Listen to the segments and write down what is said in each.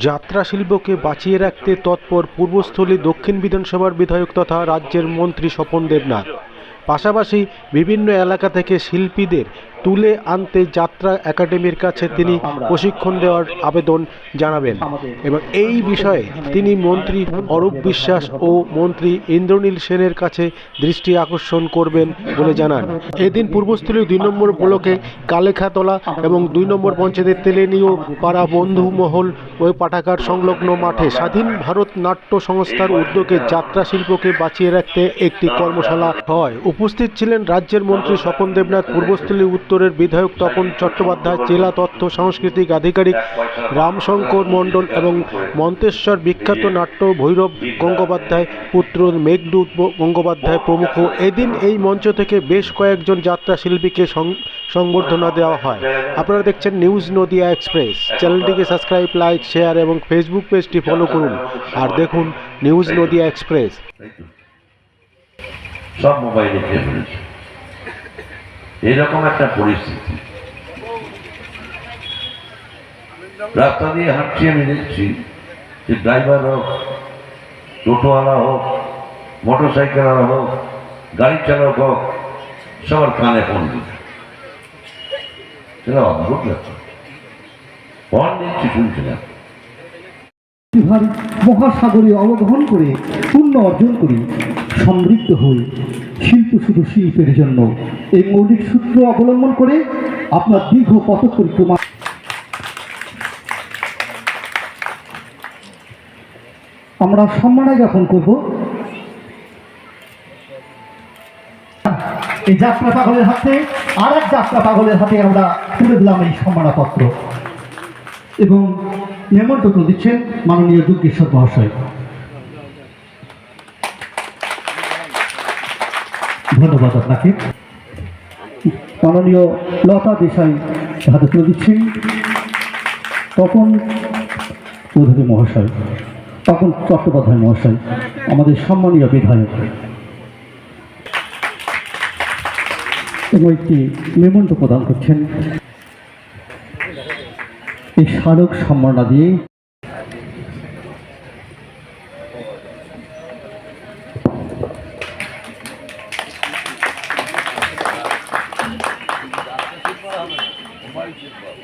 যাত্রা শিল্পকে বাঁচিয়ে রাখতে তৎপর পূর্বস্থলী দক্ষিণ বিধানসভার বিধায়ক তথা রাজ্যের মন্ত্রী স্বপন দেবনাথ। পাশাপাশি বিভিন্ন এলাকা থেকে শিল্পীদের তুলে আনতে যাত্রা একাডেমির কাছে তিনি প্রশিক্ষণ দেওয়ার আবেদন জানাবেন। এবং এই বিষয়ে তিনি মন্ত্রী অরূপ বিশ্বাস ও মন্ত্রী ইন্দ্রনীল সেনের কাছে দৃষ্টি আকর্ষণ করবেন বলে জানান। এদিন পূর্বস্থলীয় দুই নম্বর ব্লকে কালেখাতলা এবং দুই নম্বর পঞ্চায়েতের তেলেনীয় পাড়া বন্ধু মহল ও পাঠাগার সংলগ্ন মাঠে স্বাধীন ভারত নাট্য সংস্থার উদ্যোগে যাত্রা শিল্পকে বাঁচিয়ে রাখতে একটি কর্মশালা হয়। উপস্থিত ছিলেন রাজ্যের মন্ত্রী স্বপন দেবনাথ, পূর্বস্থলী উত্তরের বিধায়ক তপন চট্টোপাধ্যায়, জেলা তথ্য, সাংস্কৃতিক আধিকারিক রামশঙ্কর মণ্ডল এবং মন্তেশ্বর বিখ্যাত নাট্য ভৈরব গঙ্গোপাধ্যায়, পুত্র মেঘদূত গঙ্গোপাধ্যায় প্রমুখ। এদিন এই মঞ্চ থেকে বেশ কয়েকজন যাত্রা শিল্পীকে সংবর্ধনা দেওয়া হয়। আপনারা দেখছেন নিউজ নদিয়া এক্সপ্রেস। চ্যানেলটিকে সাবস্ক্রাইব, লাইক, শেয়ার এবং ফেসবুক পেজটি ফলো করুন। আর দেখুন নিউজ নদিয়া এক্সপ্রেস। সব মোবাইলে এরকম একটা পরিস্থিতি। রাস্তা দিয়ে হাঁটছি আমি, দেখছি যে ড্রাইভার হোক, টোটোওয়ালা হোক মোটর সাইকেলওয়ালা হোক, গাড়ি চালক হোক, সবার কানে ফোন দিচ্ছে। অদ্ভুত ব্যাপার। ফোন দিচ্ছি, শুনছি না। মহাসাগরে অবগাহন করে পূর্ণ অর্জন করি সমৃদ্ধ হই শিল্প শুধু শিল্পের জন্য এই মৌলিক সূত্র অবলম্বন করে আপনার দীর্ঘ পথ পরিক্রমা আমরা সম্মানে জ্ঞাপন করব। এই যাত্রা পাগলের হাতে আর এক যাত্রা পাগলের হাতে আমরা তুলে দিলাম এই সম্মানপত্র। এবং নিমন্ত্রণ দিচ্ছেন মাননীয় যুগেশ্বর মহাশয়। ধন্যবাদ আপনাকে। মাননীয় লতা দেশাই হাতে তুলে দিচ্ছেন তপন চৌধুরী মহাশয়, তপন চট্টোপাধ্যায় মহাশয়, আমাদের সম্মানীয় বিধায়ক। এবং একটি নিমন্ত্রণ প্রদান করছেন। এই স্মারক সম্মাননা দিয়ে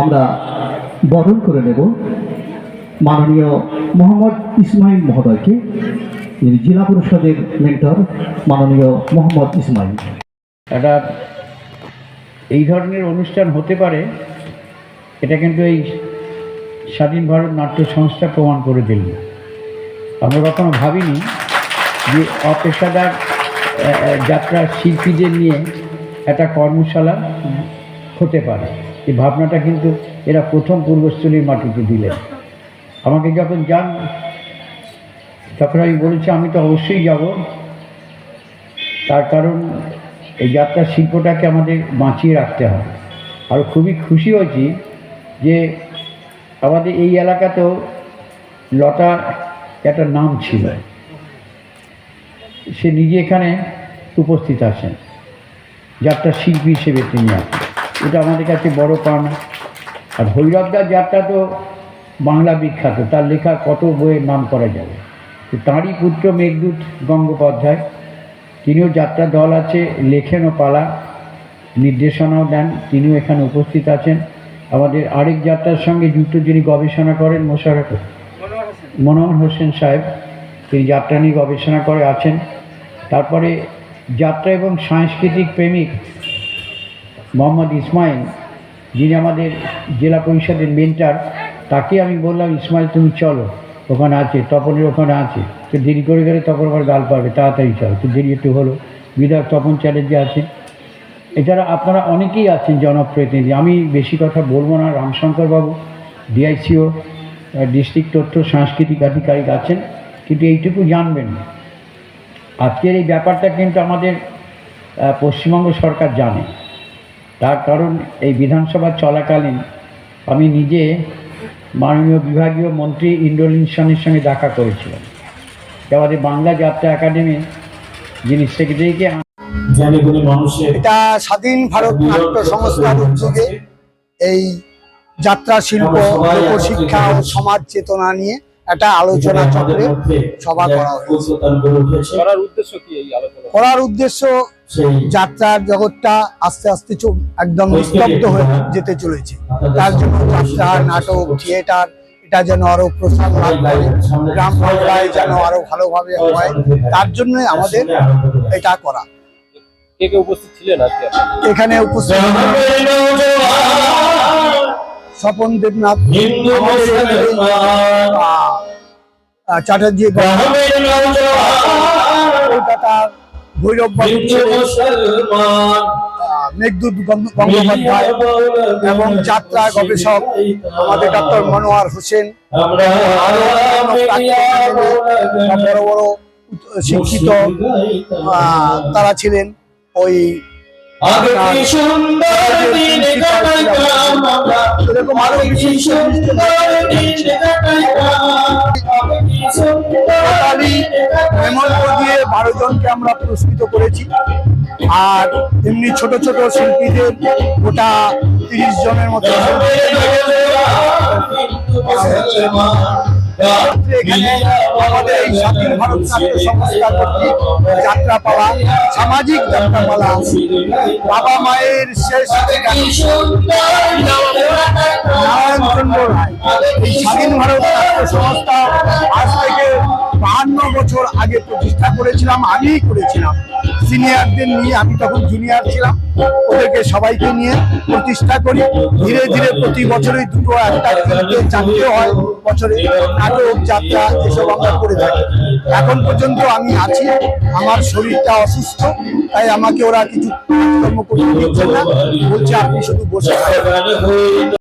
আমরা বরণ করে নেব মাননীয় মোহাম্মদ ইসমাইল মহোদয়কে জেলা পরিষদের মেন্টর, মাননীয় মোহাম্মদ ইসমাইল। একটা এই ধরনের অনুষ্ঠান হতে পারে, এটা কিন্তু এই স্বাধীন ভারত নাট্য সংস্থা প্রমাণ করে দিল। আমরা কখনো ভাবিনি যে অপেশাদার যাত্রা শিল্পীদের নিয়ে একটা কর্মশালা হতে পারে। এই ভাবনাটা কিন্তু এরা প্রথম পূর্বস্থলীর মাটিতে দিলেন। আমাকে যখন যান তখন আমি বলেছি, আমি তো অবশ্যই যাব। তার কারণ, এই যাত্রার শিল্পটাকে আমাদের বাঁচিয়ে রাখতে হবে। আর খুবই খুশি হয়েছি যে আমাদের এই এলাকাতেও লতা একটা নাম ছিল। সে নিজে এখানে উপস্থিত আছেন। যাত্রা শিল্পী হিসেবে তিনি আছেন। এটা আমাদের কাছে বড় পাওনা আর ভৈরবদার যাত্রা তো বাংলা বিখ্যাত। তার লেখা কত বইয়ের নাম করা যাবে? তাঁরই পুত্র মেঘদূত গঙ্গোপাধ্যায়, তিনিও যাত্রা দল আছে লেখেন ও পালা, নির্দেশনাও দেন, তিনিও এখানে উপস্থিত আছেন। আমাদের আরেক যাত্রার সঙ্গে যুক্ত যিনি গবেষণা করেন, মোশারফ মনোহর হোসেন সাহেব, তিনি যাত্রা নিয়ে গবেষণা করে আছেন। তারপরে যাত্রা এবং সাংস্কৃতিক প্রেমিক মোহাম্মদ ইসমাইল, যিনি আমাদের জেলা পরিষদের মেন্টার, তাকে আমি বললাম, ইসমাইল, তুমি চলো, ওখানে আছে, তপনের ওখানে আছে, তো দেরি করে গেলে তখন আবার গাল পাবে, তাড়াতাড়ি চলো। তো দেরি একটু হলো, বিধায়ক তপন চ্যাটার্জি আছে এছাড়া আপনারা অনেকেই আছেন জনপ্রতিনিধি, আমি বেশি কথা বলব না, রামশঙ্করবাবু, ডিআইসিও, ডিস্ট্রিক্ট তথ্য সাংস্কৃতিক আধিকারিক আছেন, কিন্তু এইটুকু জানবেন আজকের এই ব্যাপারটা কিন্তু আমাদের পশ্চিমবঙ্গ সরকার জানে। তার কারণ এই বিধানসভা চলাকালীন আমি নিজে মাননীয় বিভাগীয় মন্ত্রী ইন্দ্রলীন সেনের সঙ্গে দেখা করেছিলাম। যে আমাদের বাংলা যাত্রা একাডেমি যিনি সেক্রেটারিকে জ্ঞানীগুণী মানুষের এটা স্বাধীন ভারত নাট্য সংস্থার উদ্যোগে এই যাত্রা শিল্প লোকশিক্ষা ও সমাজ চেতনা নিয়ে একটা আলোচনা চক্রে সভা করা হয়েছে। করার উদ্দেশ্য কি করার উদ্দেশ্য যাত্রার জগৎটা আস্তে আস্তে একদম স্তব্ধ হয়ে যেতে চলেছে। তার জন্য যাত্রা নাটক থিয়েটার এটা যেন আরও প্রসার লাভ করে গ্রাম বাংলায় যেন আরও ভালোভাবে হয়। তার জন্য আমাদের এটা করা। কে কে উপস্থিত ছিলেন আজকে? এখানে উপস্থিত স্বপন দেবনাথ। চ্যাটার্জি কলকাতার ভৈরব মেঘদূত গঙ্গোপাধ্যায় এবং যাত্রা গবেষক আমাদের ডক্টর মনোয়ার হোসেন। বড় বড় শিক্ষিত তারা ছিলেন ওই এরকম আরও হেমন্ত দিয়ে বারো জনকে আমরা পুরস্কৃত করেছি আর এমনি ছোট ছোট শিল্পীদের গোটা তিরিশ জনের মতো এখানে আমাদের এই স্বাধীন ভারত নাট্য সংস্থা কর্তৃক যাত্রা পালা সামাজিক যাত্রা পালা বাবা মায়ের শেষ নারায়ণচন্দ্র রায় এই স্বাধীন ভারত নাট্য সংস্থা আজ থেকে বাহান্ন বছর আগে প্রতিষ্ঠা করেছিলাম, আমিই করেছিলাম। সিনিয়রদের নিয়ে আমি তখন জুনিয়র ছিলাম। ওদেরকে সবাইকে নিয়ে প্রতিষ্ঠা করি। ধীরে ধীরে প্রতি বছরই দুটো একটা চারটে হয় বছরে। নাটক, যাত্রা, এসব আমরা করে থাকি। এখন পর্যন্ত আমি আছি। আমার শরীরটা অসুস্থ, তাই আমাকে ওরা কিছু কাজকর্ম করতে দিচ্ছে না। বলছে আপনি শুধু বসে।